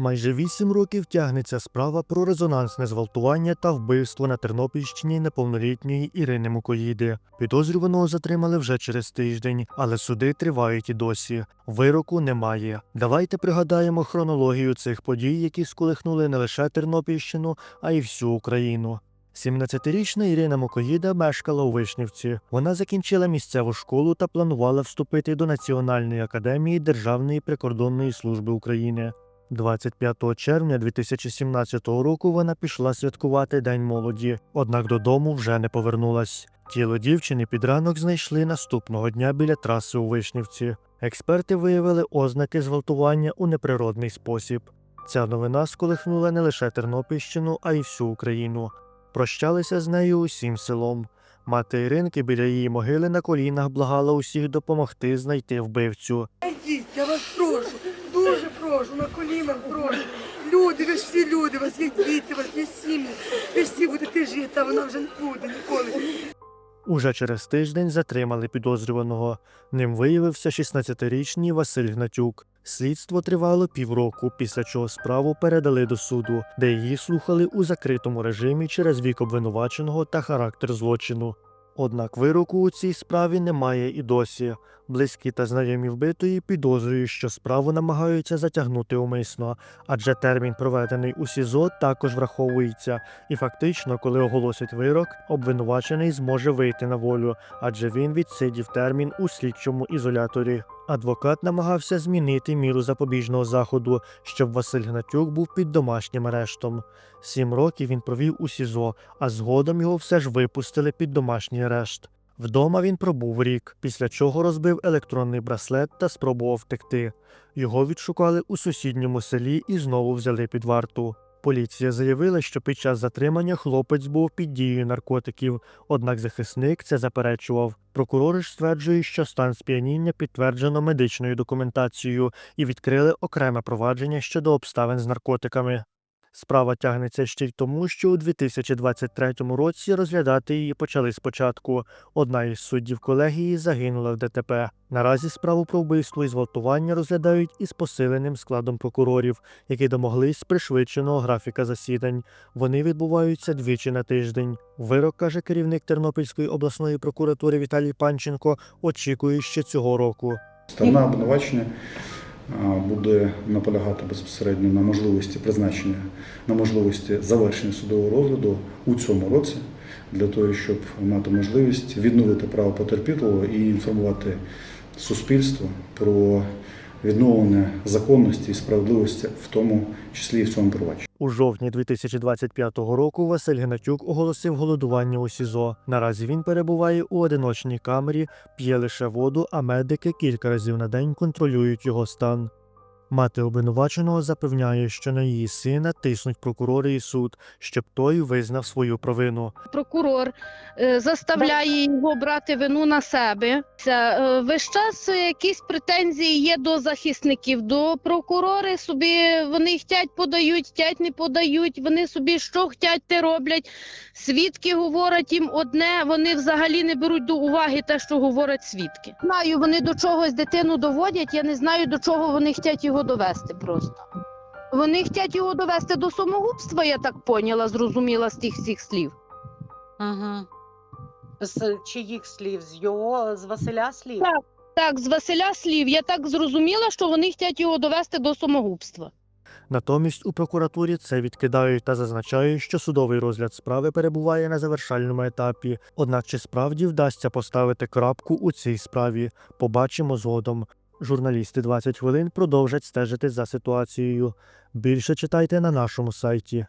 Майже вісім років тягнеться справа про резонансне зґвалтування та вбивство на Тернопільщині неповнолітньої Ірини Мукоїди. Підозрюваного затримали вже через тиждень, але суди тривають і досі. Вироку немає. Давайте пригадаємо хронологію цих подій, які сколихнули не лише Тернопільщину, а й всю Україну. 17-річна Ірина Мукоїда мешкала у Вишнівці. Вона закінчила місцеву школу та планувала вступити до Національної академії Державної прикордонної служби України. 25 червня 2017 року вона пішла святкувати День молоді, однак додому вже не повернулась. Тіло дівчини під ранок знайшли наступного дня біля траси у Вишнівці. Експерти виявили ознаки зґвалтування у неприродний спосіб. Ця новина сколихнула не лише Тернопільщину, а й всю Україну. Прощалися з нею усім селом. Мати Іринки біля її могили на колінах благала усіх допомогти знайти вбивцю. Я вас прошу, дуже прошу, на колінах прошу. Люди, ви ж всі люди, у вас є діти, у вас є сім'ї, ви ж всі будете жити, а вона вже не буде ніколи. Уже через тиждень затримали підозрюваного. Ним виявився 16-річний Василь Гнатюк. Слідство тривало півроку, після чого справу передали до суду, де її слухали у закритому режимі через вік обвинуваченого та характер злочину. Однак вироку у цій справі немає і досі. Близькі та знайомі вбитої підозрюють, що справу намагаються затягнути умисно, адже термін, проведений у СІЗО, також враховується, і фактично, коли оголосять вирок, обвинувачений зможе вийти на волю, адже він відсидів термін у слідчому ізоляторі. Адвокат намагався змінити міру запобіжного заходу, щоб Василь Гнатюк був під домашнім арештом. Сім років він провів у СІЗО, а згодом його все ж випустили під домашній арешт. Вдома він пробув рік, після чого розбив електронний браслет та спробував втекти. Його відшукали у сусідньому селі і знову взяли під варту. Поліція заявила, що під час затримання хлопець був під дією наркотиків, однак захисник це заперечував. Прокурори ж стверджують, що стан сп'яніння підтверджено медичною документацією і відкрили окреме провадження щодо обставин з наркотиками. Справа тягнеться ще й тому, що у 2023 році розглядати її почали спочатку. Одна із суддів колегії загинула в ДТП. Наразі справу про вбивство і зґвалтування розглядають із посиленим складом прокурорів, які домоглись пришвидшеного графіка засідань. Вони відбуваються двічі на тиждень. Вирок, каже керівник Тернопільської обласної прокуратури Віталій Панченко, очікує ще цього року. Сторона обвинувачення буде наполягати безпосередньо на можливості призначення, на можливості завершення судового розгляду у цьому році, для того, щоб мати можливість відновити право потерпілого і інформувати суспільство про відновлення законності і справедливості, в тому числі і в цьому провадженні. У жовтні 2025 року Василь Гнатюк оголосив голодування у СІЗО. Наразі він перебуває у одиночній камері, п'є лише воду, а медики кілька разів на день контролюють його стан. Мати обвинуваченого запевняє, що на її сина тиснуть прокурори і суд, щоб той визнав свою провину. прокурор е, заставляє його брати вину на себе. Це весь час якісь претензії є до захисників, до прокурори собі вони хтять подають, хтять не подають. Вони собі що хтять, те роблять. Свідки говорять їм одне, вони взагалі не беруть до уваги те, що говорять свідки. Знаю, вони до чогось дитину доводять. Я не знаю до чого вони хтять його довести просто. Вони хтять його довести до самогубства, я так поняла, зрозуміла з тих всіх слів. Угу. З чиїх слів? З його, з Василя слів? Так. Так, з Василя слів, я так зрозуміла, що вони хочуть його довести до самогубства. Натомість у прокуратурі це відкидають та зазначають, що судовий розгляд справи перебуває на завершальному етапі. Однак чи справді вдасться поставити крапку у цій справі? Побачимо згодом. Журналісти 20 хвилин продовжать стежити за ситуацією. Більше читайте на нашому сайті.